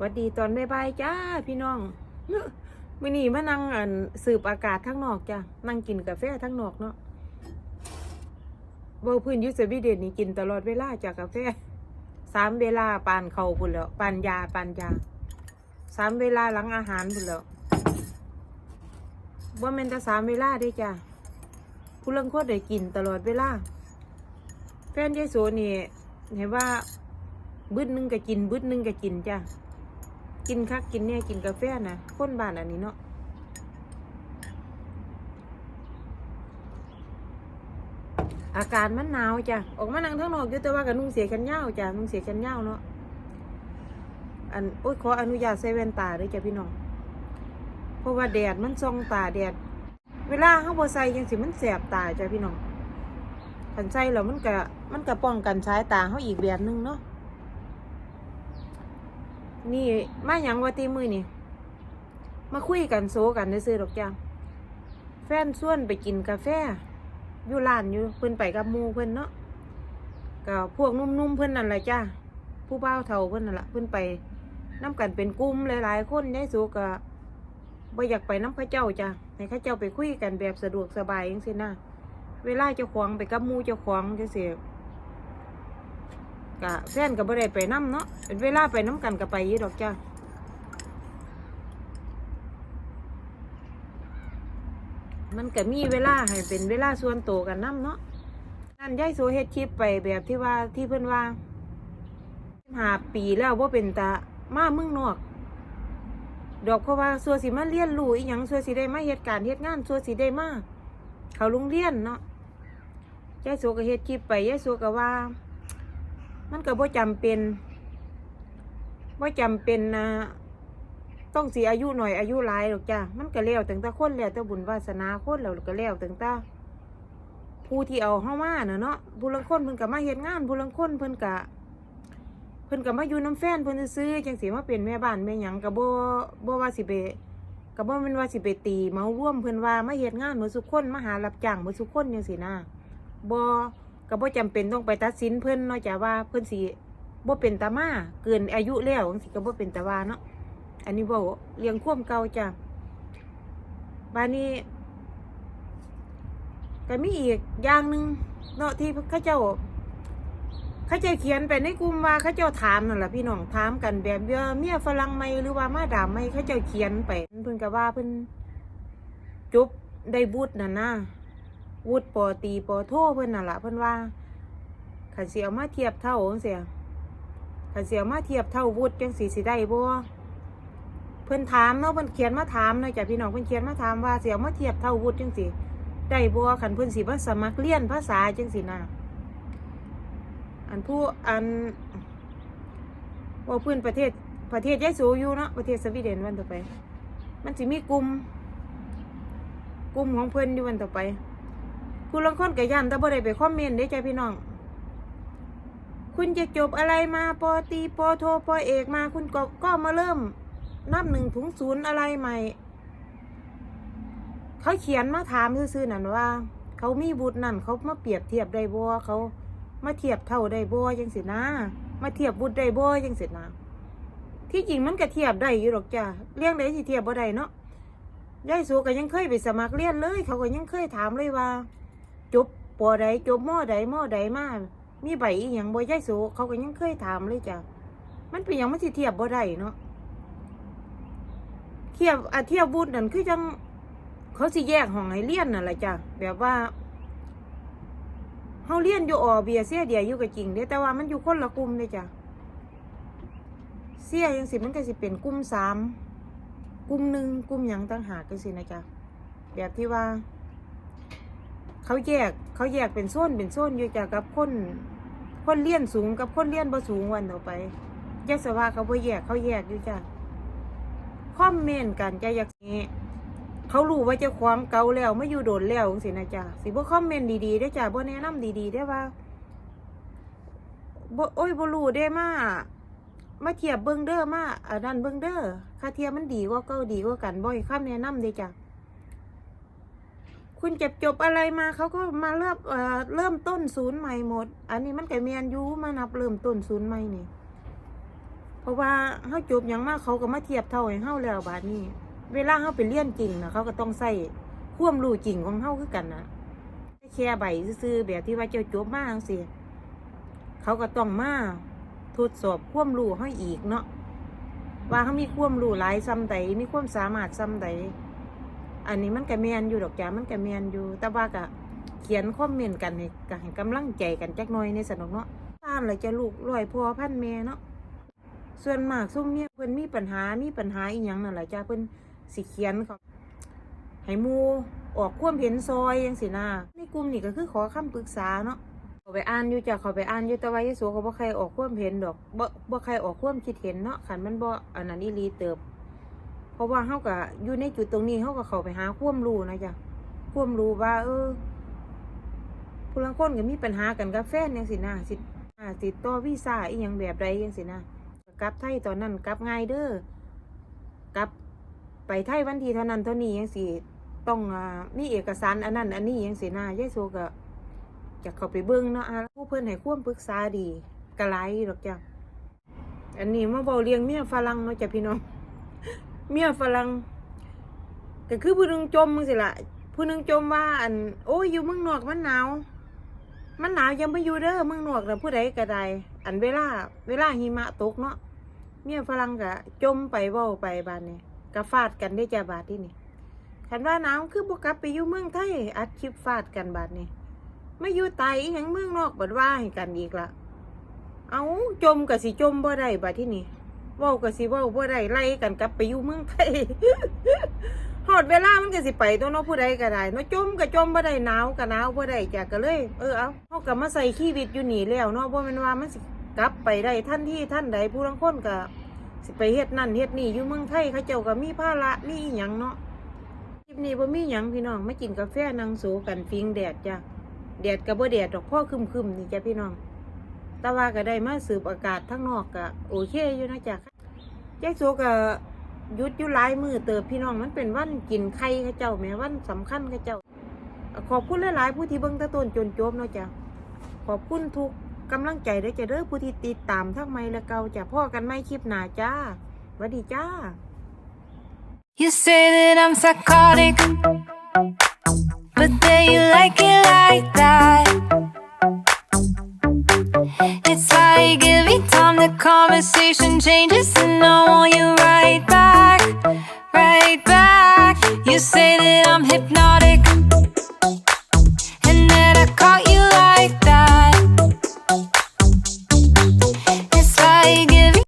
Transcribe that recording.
วัดดีตอนบ่ายๆจ้าพี่น้องมื้อนี้มานั่งอันสืบอากาศทั้งนอกจ้ะนั่งกินกาแฟทั้งนอกเนาะเบอร์พื้นยุสวีเดนนี่กินตลอดเวลาจากกาแฟสามเวลาปานเขาพุ่นแล้วปานยาปานยาสามเวลาหลังอาหารพุ่นแล้วว่าแมนแต่สามเวลาเด้จ้ะผู้เล่งโคตรได้กินตลอดเวลาแฟนยายโสนี่เห็นว่าบึ้ดหนึงก็กินบึ้ดหนึงก็กินจ้ะ กินคักกินเนี่ยกินกาแฟนะคนบ้านอันนี้เนาะอากาศมันหนาวจ้ะออกมานั่งทั้งนอกอยู่แต่ว่ากับนุ่งเสียกันยาวจ้ะนุ่งเสียกันยาวเนาะอันโอ้ยขออนุญาตใส่แว่นตาด้วยจ้ะพี่น้องเพราะว่าแดดมันส่องตาแดด เวลาเขาบอใส่ยังสิมันแสบตาจ้ะพี่น้องคันใส่แล้วมันก็มันก็ป้องกันสายตาเขาอีกแบบหนึงเนาะ นี่มาหยังว่าตีมือนี่มาคุยกันโซกันได้ซื้อดอกจ้าแฟนส่วนไปกินกาแฟอยู่ร้านอยู่เพิ่นไปกับมูเพิ่นเนาะก็พวกนุ่มๆเพิ่นนั่นแหละจ้าผู้เบ่าเฒ่าเพิ่นนั่นแหละเพิ่นไปน้กันเป็นกลุ่มหลายๆคนยายสูก็บ่อยากไปน้ำข้าเจ้าจ้าให้ข้าเจ้าไปคุยกันแบบสะดวกสบายจังซี่นะเวลาเจ้าของไปกับมูเจ้าของจังซี่ กะแฟนก็บ่ได้ไปน้ำเนาะเป็นเวลาไปน้ำกันก็ไปยี่ดอกจ้ามันก็มีเวลาให้เป็นเวลาส่วนตัวกันน้ำเนาะนั่นยายโซเฮ็ดคลิปไปแบบที่ว่าที่เพิ่อนว่าหาปีแล้วว่าเป็นตามาเมืองนอก ดอกเพราะว่าสัวสิมาเรียนรู้อีหยังสัวสิได้มาเฮ็ดการเฮ็ดงานสัวสิได้มาเขาโรงเรียนเนาะยายโซก็เฮ็ดคลิปไปยายโซก็ว่า มันก็บ่จำเป็นบ่จำเป็นนะต้องสีอายุหน่อยอายุหลายหรอกจ้ะมันก็แล้วตั้งแต่คนแล้วแต่บุญวาสนาคนแล้วก็แล้วตั้งแต่ผู้ที่เอาเฮามาเนาะเนาะผู้ลังคนเพิ่นก็มาเฮ็ดงานผู้ลังคนเพิ่นก็เพิ่นก็มาอยู่น้ำแฟนเพิ่นซื้อจังสิมาเป็นแม่บ้านแม่หยังก็บ่บ่ว่าสิไปก็บ่แม่นว่าสิไปตีเมาร่วมเพิ่นว่ามาเฮ็ดงานหมดทุกคนมาหารับจ้างหมดทุกคนจังซี่นะบ่ ก็บ่จำเป็นต้องไปตัดสินเพิ่อนเนาะจ้ะว่าเพิ่อนสิบ่เป็นตามาเกินอายุแล้วจังซี่ก็บ่เป็นตาว่าเนาะอันนี้เว้าเรียงควมเก่าจ้ะบานนี้ก็มีอีกอย่างหนึ่งเนาะที่เขาเจ้าเขาเจ้าเขียนไปในกลุ่มว่าเขาเจ้าถามนั่นแหละพี่น้องถามกันแบบเบี้ยเมียฝรั่งไหมหรือว่ามาดามไหมเขาเจ้าเขียนไปเพิ่นก็ว่าเพิ่นจบได้บุตรน่ะนะ วุฒิปอตีปอโทเพิ่นน่ะละเพิ่นว่าขันเสียมาเทียบเท่าเสียขันเสียมาเทียบเท่าวุฒิจังสีสิได้บ่เพิ่นถามเนาะเพิ่นเขียนมาถามเนาะจ้ะพี่น้องเพิ่นเขียนมาถามว่าเสียมาเทียบเท่าวุฒิจังสิได้บ่ขันเพิ่นสิมาสมัครเรียนภาษาจังสินะอันผู้อันว่าเพื่อนประเทศประเทศยายสูอยู่เนาะประเทศสวีเดนวันต่อไป มันสิมีกลุ่มกลุ่มของเพิ่อนอยู่วันต่อไป คุณลังคนกับยันแต่บ่ได้ไปคอมเมนต์ได้ใจพี่น้อง คุณจะจบอะไรมาปอตีปอโทปอเอกมาคุณก็ก็มาเริ่ม นับหนึ่งถึงศูนย์อะไรใหม่ เขาเขียนมาถามซื่อๆนั่นว่า เขามีบุตรนั่นเขามาเปรียบเทียบได้บ่เขามาเทียบเท่าได้บ่ยังสินะ มาเทียบบุตรได้บ่ยังสินะที่จริงมันก็เทียบได้อยู่หรอกจ้ะเลี้ยงได้สิเทียบบ่ได้เนาะยายสูก็ยังเคยไปสมัครเรียนเลย เขาก็ยังเคยถามเลยว่า จบปอใดจบมอใดหม้อใดมามีใบอีหยังบ่ยายโสเขาก็ยังเคยถามเลยจ้ะมันเป็นหยังมันสิเทียบบ่ได้เนาะเทียบอาเทียบบุญนั่นคือจังเขาสิแยกห้องให้เรียนนั่นแหละจ้ะแบบว่าเฮาเรียนอยู่ออเบียเสียเดียอยู่ก็จริงเด้แต่ว่ามันอยู่คนละกลุ่มเลยจ้ะเสียยังสิมันก็สิเป็นกลุ่มสามกลุ่มหนึ่งกลุ่มหยังต่างหากจังสินะจ๊ะแบบที่ว่า เขาแยกเขาแยกเป็นโซนเป็นโซนอยู่จากกับคนคนเลี้ยนสูงกับคนเลี้ยนบ่สูงวันต่อไปยะสว่าเขาบ่แยกเขาแยกอยู่จ้ะคอมเมนต์กันจะอยากนี้เขารู้ว่าจะความเก่าแล้วไม่อยู่โดนแล้วสินะจ๊ะสิบ่คอมเมนต์ดีๆได้จ้ะบ่แนะนำดีๆได้ว่าบ่โอ้ยบ่รู้ได้มามาเทียบเบิ่งเด้อมาอันนั้นเบิ่งเด้อค่าเทียบมันดีกว่าเก่าดีกว่ากันบ่ให้คำแนะนำเด้จ้ะ คุณเจ็บจบอะไรมาเขาก็มาเริ่มเริ่มต้นศูนย์ใหม่หมด อันนี้มันก็เมียนยูมานับเริ่มต้นศูนย์ใหม่นี่ เพราะว่าเฮาจบหยังมากเขาก็มาเทียบเท่าให้เฮาแล้วบาดนี้ เวลาเฮาไปเรียนจริงนะเขาก็ต้องใส่ควมรู้จริงของเฮาคือกันนะแค่ใบซื่อแบบที่ว่าเจ้าจบมาจังซี่เขาก็ต้องมาทดสอบควมรู้เฮาอีกเนาะว่าเขามีควมรู้หลายซ้ำใดมีควมสามารถซ้ำใด อันนี้มันก็แมนอยู่ดอกจ้ามันก็แมนอยู่ แต่ว่าก็เขียนคอมเมนต์กันให้ก็ให้กำลังใจกันจักหน่อยในสนุกเนาะท่านเลยจะลูกร้อยพ่อพันแม่เนาะส่วนมากซุ่มเนี่ยเพิ่นมีปัญหามีปัญหาอีหยังนั่นแหละจ้าเพิ่นสิเขียนเขาให้มูออกควมเห็นซอยจังสินะในกลุ่มนี่ก็คือขอคำปรึกษาเนาะเขาไปอ่านอยู่จ้ะเขาไปอ่านอยู่แต่ว่ายโสเขาบ่ใครออกควมเห็นดอกบ่บ่ใครออกควมคิดเห็นเนาะคันมันบ่อันนั้นอีหลีเติบ เพราะว่าเฮาก็อยู่ในจุดตรงนี้เฮาก็เข้าไปหาความรู้นะจ้ะความรู้ว่า เออผู้ลางคนก็มีปัญหากันกับแฟนจังสินะสิอ่าติดต่อวีซ่าอีหยังแบบใดจังสินะกลับไทยตอนนั้นกลับง่ายเด้อกลับไปไทยวันที่เท่านั้นเท่านี้ยังสิต้องอ่ามีเอกสารอันนั้น อันนี้ยังสินายายโซก็จะเข้าไปเบิ้งเนาะอ่าผู้เพิ่อนให้ความปรึกษาดีกะไรหรอกจ้ะอันนี้มาเบาเลี้ยงเมียฝรั่งเนาะจ้ะพี่น้อง เมียฝรั่งก็คือผู้นึงจมมึงสิละผู้นึงจมว่าอัน โอ้ยอยู่เมืองนอกมันหนาว มันหนาวยังไปอยู่เด้อเมืองนอกนะผู้ใดก็ได้อันเวลา เวลาหิมะตกเนาะเมียฝรั่งก็จมไปเว้าไปบานนี้ก็ฟาดกันได้จ้าบาดที่นี่คันว่าหนาวคือบ่กลับไปอยู่เมืองไทยอัดคลิปฟาดกันบาดนี้ไม่อยู่ไตอีหยังเมืองนอกบัดว่าให้กันอีกละเอาจมก็สิจมบ่ได้บาดที่นี่ เว้าก็สิเว้าบ่ได้ไล่กันกลับไปอยู่เมืองไทยฮอดเวลามันก็สิไปตัวเนาะผู้ใดก็ได้เนาะจมก็จมบ่ได้หนาวก็หนาวบ่ได้จ้ะก็เลย เออเอาเฮาก็มาใส่ชีวิตอยู่นี่แล้วเนาะบ่แม่นว่ามันสิกลับไปได้ทันทีทันใดผู้ลางคนก็สิไปเฮ็ดนั่นเฮ็ดนี่อยู่เมืองไทยเขาเจ้าก็มีภาระมีอีหยังเนาะคลิปนี้บ่มีหยังพี่น้องมากินกาแฟนั่งโซกันฟิงแดดจ้ะแดดก็บ่แดดดอกพ่อคึมๆนี่จ้ะพี่น้อง แต่ว่าก็ได้มาสืบอากาศทั้งนอกก็โอเคอยู่นะจ๊ะยายโซก็ยุดอยู่ลายมือเติบพี่น้องมันเป็นวันกินไข่ข้าเจ้าแม่วันสำคัญข้าเจ้า ขอบคุณหลาย ๆ ผู้ที่เบิ่งตะต้นจนจบเนาะจ้ะขอบคุณทุกกำลังใจด้อจ้ะเด้อผู้ที่ติดตามทั้งใหม่และเก่าจะพ่อกันไม่คลิปหนาจ้าสวัสดีจ้า You say that I'm psychotic, but then you like it like that. It's like every time the conversation changes, and I want you right back, right back. You say that I'm hypnotic,